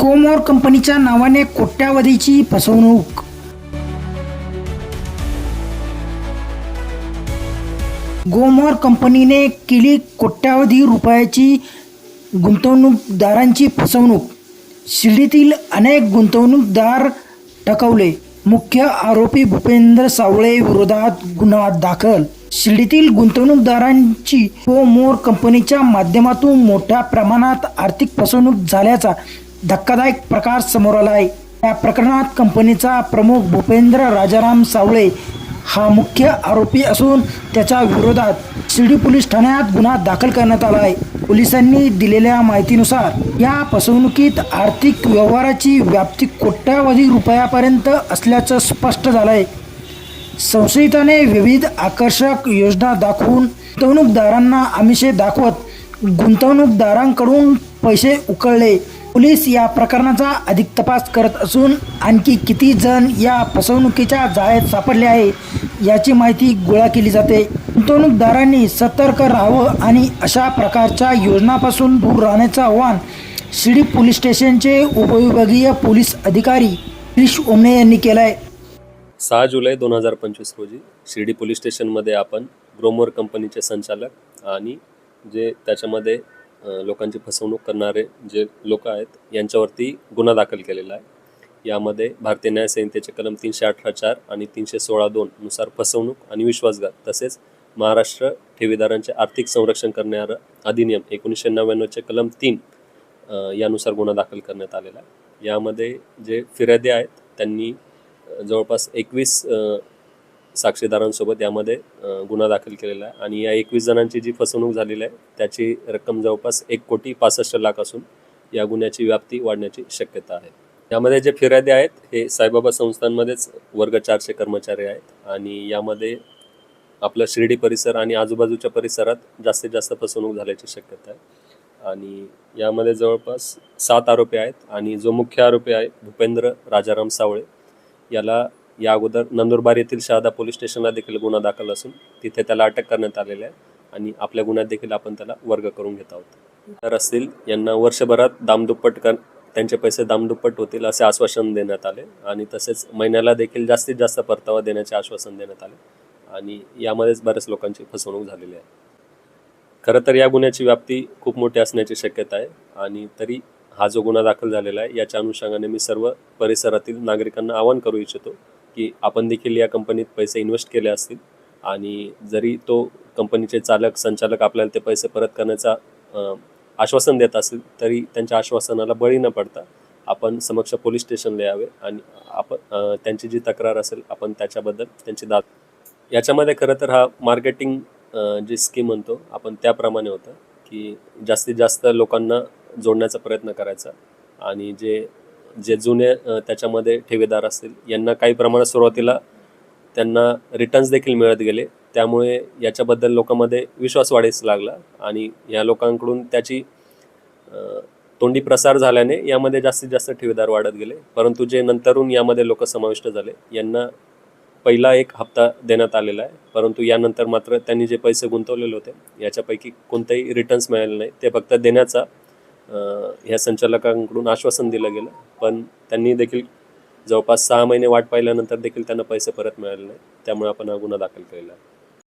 गोमोर कंपनीच्या नावाने कोट्यावधीची फसवणूक. गोमोर कंपनीने केली कोट्यावधी रुपयाची गुंतवणूकदारांची फसवणूक. शिर्डीतील अनेक गुंतवणूकदार टकवले. मुख्य आरोपी भूपेंद्र सावळे विरोधात गुन्हा दाखल. शिर्डीतील गुंतवणूकदारांची गोमोर कंपनीच्या माध्यमातून मोठ्या प्रमाणात आर्थिक फसवणूक झाल्याचा धक्कादायक प्रकार समोर आला आहे या प्रकरणात कंपनीचा प्रमुख भूपेंद्र राजाराम सावळे हा मुख्य आरोपी असून त्याच्या विरोधात शिर्डी पोलीस ठाण्यात गुन्हा दाखल करण्यात आला आहे पोलिसांनी दिलेल्या माहितीनुसार या फसवणुकीत आर्थिक व्यवहाराची व्याप्ती कोट्यावधी रुपयापर्यंत असल्याचं स्पष्ट झालं आहे संशयिताने विविध आकर्षक योजना दाखवून गुंतवणूकदारांना आमिषे दाखवत गुंतवणूकदारांकडून पैसे उकळले. पोलीस या प्रकरणाचा अधिक तपास करत असून आणखी किती जण या फसवणुकीच्या जाळ्यात सापडले आहे याची माहिती गोळा केली जाते. गुंतवणूकदारांनी सतर्क राहावं आणि अशा प्रकारच्या योजनापासून दूर राहण्याचं आवाहन शिर्डी पोलीस स्टेशनचे उपविभागीय पोलीस अधिकारी क्रिश ओमणे यांनी केलं आहे सहा जुलै दोन हजार पंचवीस रोजी शिर्डी पोलीस स्टेशनमध्ये आपण ग्रोमोर कंपनीचे संचालक आणि जे त्याच्यामध्ये लोकांची फसवणूक करणारे जे लोक आहेत यांच्यावरती गुन्हा दाखल केलेला आहे. यामध्ये भारतीय न्याय संहितेचे कलम तीनशे अठरा चार आणि तीनशे सोळा दोन नुसार फसवणूक आणि विश्वासघात तसेच महाराष्ट्र ठेवीदारांचे आर्थिक संरक्षण करणारं अधिनियम एकोणीसशे नव्याण्णवचे कलम तीन यानुसार गुन्हा दाखल करण्यात आलेला आहे. यामध्ये जे फिर्यादी आहेत त्यांनी जवळपास एकवीस साक्षीदारांसोबत यामध्ये गुन्हा दाखल केलेला आहे. आणि या एकवीस जणांची जी फसवणूक झालेली आहे त्याची रक्कम जवळपास एक कोटी पासष्ट लाख असून या गुन्ह्याची व्याप्ती वाढण्याची शक्यता आहे. यामध्ये जे फिर्यादी आहेत हे साईबाबा संस्थांमध्येच वर्ग चारशे कर्मचारी आहेत. आणि यामध्ये आपलं शिर्डी परिसर आणि आजूबाजूच्या परिसरात जास्तीत जास्त फसवणूक झाल्याची शक्यता आहे. आणि यामध्ये जवळपास सात आरोपी आहेत. आणि जो मुख्य आरोपी आहे भूपेंद्र राजाराम सावळे याला या अगोदर नंदुरबार येथील शहादा पोलीस स्टेशनला देखील गुन्हा दाखल असून तिथे त्याला अटक करण्यात आलेली आहे आणि आपल्या गुन्ह्यात देखील आपण त्याला वर्ग करून घेत आहोत. तर असतील यांना वर्षभरात दामदुप्पट कर त्यांचे पैसे दामदुप्पट होतील असे आश्वासन देण्यात आले आणि तसेच महिन्याला देखील जास्तीत जास्त परतावा देण्याचे आश्वासन देण्यात आले आणि यामध्येच बऱ्याच लोकांची फसवणूक झालेली आहे. खरं तर या गुन्ह्याची व्याप्ती खूप मोठी असण्याची शक्यता आहे आणि तरी हा जो गुन्हा दाखल झालेला आहे याच्या अनुषंगाने मी सर्व परिसरातील नागरिकांना आवाहन करू इच्छितो की आपण देखील या कंपनीत पैसे इन्व्हेस्ट केले असतील. आणि जरी तो कंपनीचे चालक संचालक आपल्याला ते पैसे परत करण्याचा आश्वासन देत असेल तरी त्यांच्या आश्वासनाला बळी न पडता आपण समक्ष पोलीस स्टेशनला यावे आणि आपण त्यांची जी तक्रार असेल आपण त्याच्याबद्दल त्यांची दाद. याच्यामध्ये खरं तर हा मार्केटिंग जी स्कीम म्हणतो आपण त्याप्रमाणे होतं की जास्तीत जास्त लोकांना जोडण्याचा प्रयत्न करायचा. आणि जे जे जुने त्याच्यामध्ये ठेवीदार असतील यांना काही प्रमाणात सुरुवातीला त्यांना रिटर्न्स देखील मिळत गेले. त्यामुळे याच्याबद्दल लोकांमध्ये विश्वास वाढीस लागला आणि या लोकांकडून त्याची तोंडी प्रसार झाल्याने यामध्ये जास्तीत जास्त ठेवीदार वाढत गेले. परंतु जे नंतरून यामध्ये लोक समाविष्ट झाले यांना पहिला एक हप्ता देण्यात आलेला आहे. परंतु यानंतर मात्र त्यांनी जे पैसे गुंतवलेले होते याच्यापैकी कोणतेही रिटर्न्स मिळाले नाही. ते फक्त देण्याचा ह्या संचालकांकडून आश्वासन दिलं गेलं. पण त्यांनी देखील जवळपास सहा महिने वाट पाहिल्यानंतर देखील त्यांना पैसे परत मिळाले नाही. त्यामुळे आपण हा गुन्हा दाखल केलेला आहे.